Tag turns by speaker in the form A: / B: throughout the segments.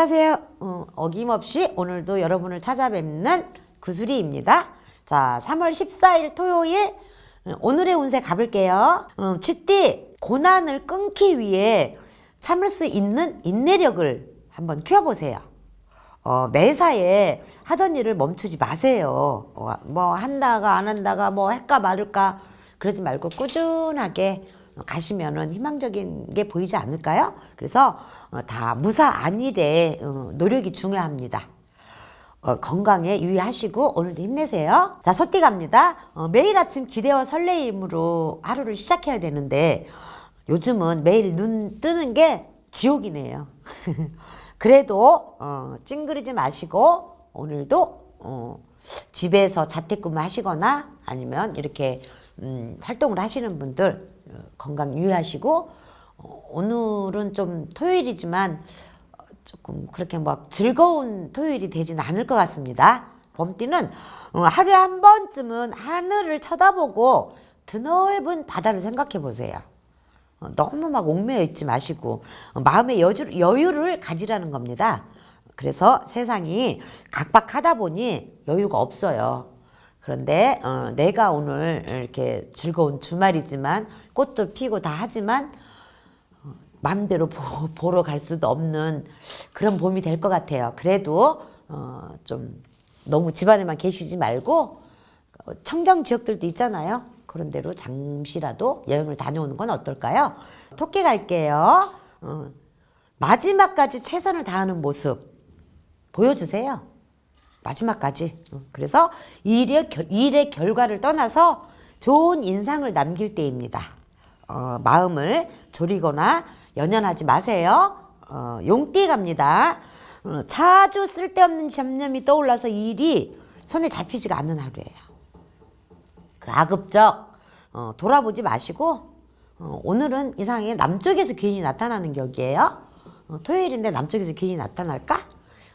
A: 안녕하세요. 어, 어김없이 오늘도 여러분을 찾아뵙는 구수리입니다. 자, 3월 14일 토요일 어, 오늘의 운세 가볼게요. 어, 쥐띠 고난을 끊기 위해 참을 수 있는 인내력을 한번 키워보세요. 어, 매사에 하던 일을 멈추지 마세요. 어, 뭐 한다가 안 한다가 뭐 할까 말을까 그러지 말고 꾸준하게 가시면은 희망적인 게 보이지 않을까요? 그래서 어, 다 무사 안일에 어, 노력이 중요합니다. 어, 건강에 유의하시고 오늘도 힘내세요. 자, 소띠 갑니다. 어, 매일 아침 기대와 설레임으로 하루를 시작해야 되는데 요즘은 매일 눈 뜨는 게 지옥이네요. 그래도 어, 찡그리지 마시고 오늘도 어, 집에서 자택근무 하시거나 아니면 이렇게 음, 활동을 하시는 분들 어, 건강 유의하시고 어, 오늘은 좀 토요일이지만 어, 조금 그렇게 막 즐거운 토요일이 되지는 않을 것 같습니다. 봄띠는 어, 하루에 한 번쯤은 하늘을 쳐다보고 드넓은 바다를 생각해 보세요. 어, 너무 막 옥매여 있지 마시고 어, 마음의 여주, 여유를 가지라는 겁니다. 그래서 세상이 각박하다 보니 여유가 없어요. 그런데 어, 내가 오늘 이렇게 즐거운 주말이지만 꽃도 피고 다 하지만 어, 맘대로 보, 보러 갈 수도 없는 그런 봄이 될 것 같아요. 그래도 어, 좀 너무 집안에만 계시지 말고 어, 청정 지역들도 있잖아요. 그런 데로 잠시라도 여행을 다녀오는 건 어떨까요? 토끼 갈게요. 어, 마지막까지 최선을 다하는 모습 보여주세요. 마지막까지. 어, 그래서 일의, 결- 일의 결과를 떠나서 좋은 인상을 남길 때입니다. 어, 마음을 졸이거나 연연하지 마세요. 어, 용띠 갑니다. 어, 자주 쓸데없는 잡념이 떠올라서 일이 손에 잡히지가 않는 하루예요. 가급적 어, 돌아보지 마시고 어, 오늘은 이상하게 남쪽에서 귀인이 나타나는 격이에요. 어, 토요일인데 남쪽에서 귀인이 나타날까?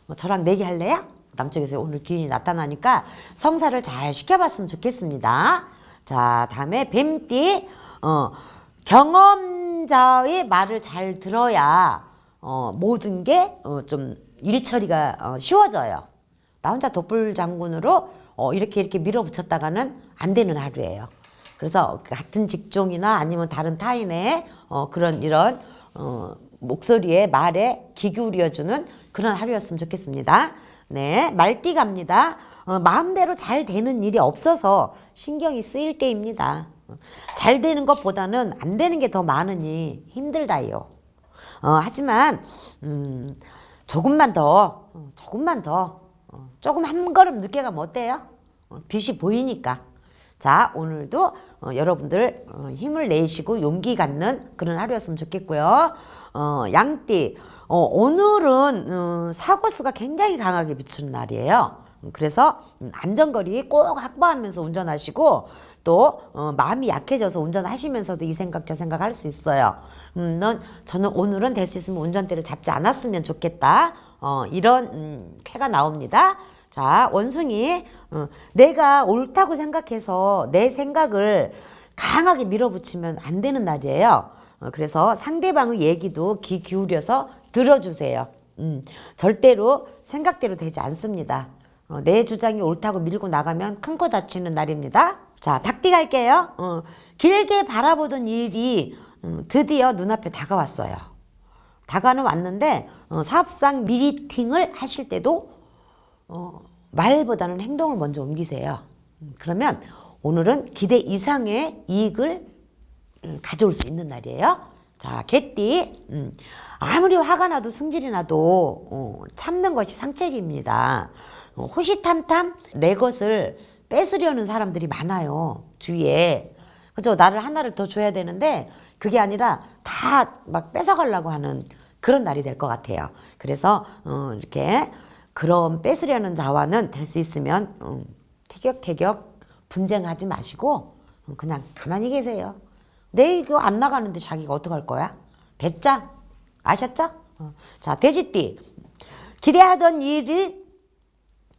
A: 어, 저랑 내기 할래요? 남쪽에서 오늘 귀인이 나타나니까 성사를 잘 시켜봤으면 좋겠습니다. 자, 다음에 뱀띠 어, 경험자의 말을 잘 들어야 어, 모든 게좀 일처리가 어, 쉬워져요. 나 혼자 독불 장군으로 어, 이렇게 이렇게 밀어붙였다가는 안 되는 하루예요. 그래서 같은 직종이나 아니면 다른 타인의 어, 그런 이런 어, 목소리에 말에 귀 기울여주는 그런 하루였으면 좋겠습니다. 네, 말띠 갑니다. 어, 마음대로 잘 되는 일이 없어서 신경이 쓰일 때입니다. 어, 잘 되는 것보다는 안 되는 게 더 많으니 힘들다요. 어, 하지만 음, 조금만 더, 어, 조금만 더, 어, 조금 한 걸음 늦게 가면 어때요? 어, 빛이 보이니까. 자, 오늘도 어, 여러분들 어, 힘을 내시고 용기 갖는 그런 하루였으면 좋겠고요. 어, 양띠, 어, 오늘은 어, 사고수가 굉장히 강하게 비추는 날이에요. 음, 그래서 음, 안전거리 꼭 확보하면서 운전하시고 또 어, 마음이 약해져서 운전하시면서도 이 생각 저 생각 할 수 있어요. 음, 넌 저는 오늘은 될 수 있으면 운전대를 잡지 않았으면 좋겠다. 어, 이런 음, 쾌가 나옵니다. 자 원숭이 어, 내가 옳다고 생각해서 내 생각을 강하게 밀어붙이면 안 되는 날이에요. 어, 그래서 상대방의 얘기도 귀 기울여서 들어주세요. 음, 절대로 생각대로 되지 않습니다. 어, 내 주장이 옳다고 밀고 나가면 큰코 다치는 날입니다. 자, 닭띠 갈게요. 어, 길게 바라보던 일이 음, 드디어 눈앞에 다가왔어요. 다가는 왔는데 어, 사업상 미팅을 하실 때도 어, 말보다는 행동을 먼저 옮기세요. 음, 그러면 오늘은 기대 이상의 이익을 음, 가져올 수 있는 날이에요. 자, 개띠. 음, 아무리 화가 나도 승질이 나도 어, 참는 것이 상책입니다. 어, 호시탐탐 내 것을 뺏으려는 사람들이 많아요. 주위에. 그죠? 나를 하나를 더 줘야 되는데 그게 아니라 다 막 뺏어가려고 하는 그런 날이 될 것 같아요. 그래서 어, 이렇게 그런 뺏으려는 자와는 될 수 있으면 음, 티격태격 분쟁하지 마시고 어, 그냥 가만히 계세요. 내 이거 안 나가는데 자기가 어떡할 거야? 배짱 아셨죠? 어. 자 돼지띠 기대하던 일이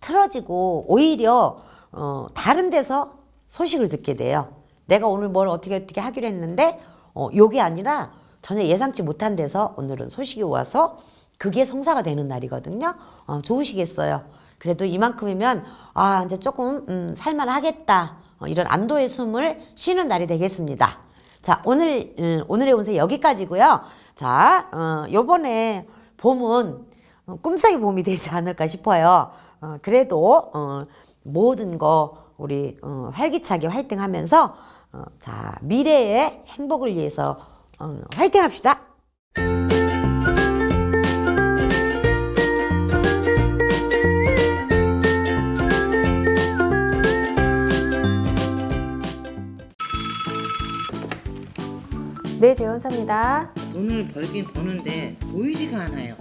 A: 틀어지고 오히려 어, 다른 데서 소식을 듣게 돼요. 내가 오늘 뭘 어떻게 어떻게 하기로 했는데 어, 요게 아니라 전혀 예상치 못한 데서 오늘은 소식이 와서 그게 성사가 되는 날이거든요. 어, 좋으시겠어요. 그래도 이만큼이면 아 이제 조금 음, 살만하겠다 어, 이런 안도의 숨을 쉬는 날이 되겠습니다. 자 오늘 음, 오늘의 운세 여기까지고요. 자 어, 요번에 봄은 어, 꿈속의 봄이 되지 않을까 싶어요. 어, 그래도 어, 모든 거 우리 어, 활기차게 화이팅하면서 어, 자 미래의 행복을 위해서 어, 화이팅합시다.
B: 네, 재원사입니다.
C: 돈을 벌긴 버는데 보이지가 않아요.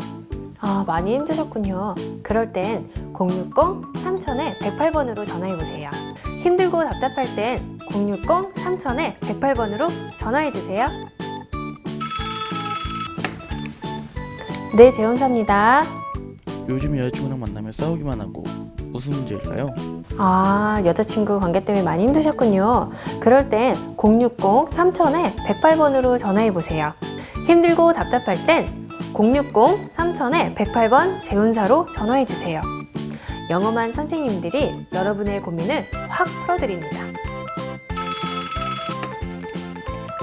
B: 아, 많이 힘드셨군요. 그럴 땐 060-3000에 108번으로 전화해보세요. 힘들고 답답할 땐 060-3000에 108번으로 전화해주세요. 네, 재원사입니다.
D: 요즘 여자친구랑 만나면 싸우기만 하고 무슨 문제일까요?
B: 아, 여자친구 관계 때문에 많이 힘드셨군요. 그럴 땐 060-3000에 108번으로 전화해보세요. 힘들고 답답할 땐 060-3000에 108번 재운사로 전화해주세요. 영험한 선생님들이 여러분의 고민을 확 풀어드립니다.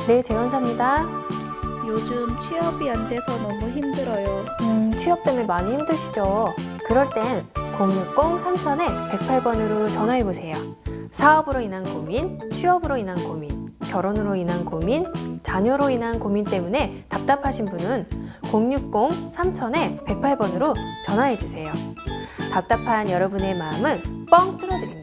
B: 네, 재원사입니다.
E: 요즘 취업이 안 돼서 너무 힘들어요.
B: 음, 취업 때문에 많이 힘드시죠? 그럴 땐 060-3000에 108번으로 전화해보세요. 사업으로 인한 고민, 취업으로 인한 고민, 결혼으로 인한 고민, 자녀로 인한 고민 때문에 답답하신 분은 060-3000에 108번으로 전화해주세요. 답답한 여러분의 마음은 뻥 뚫어드립니다.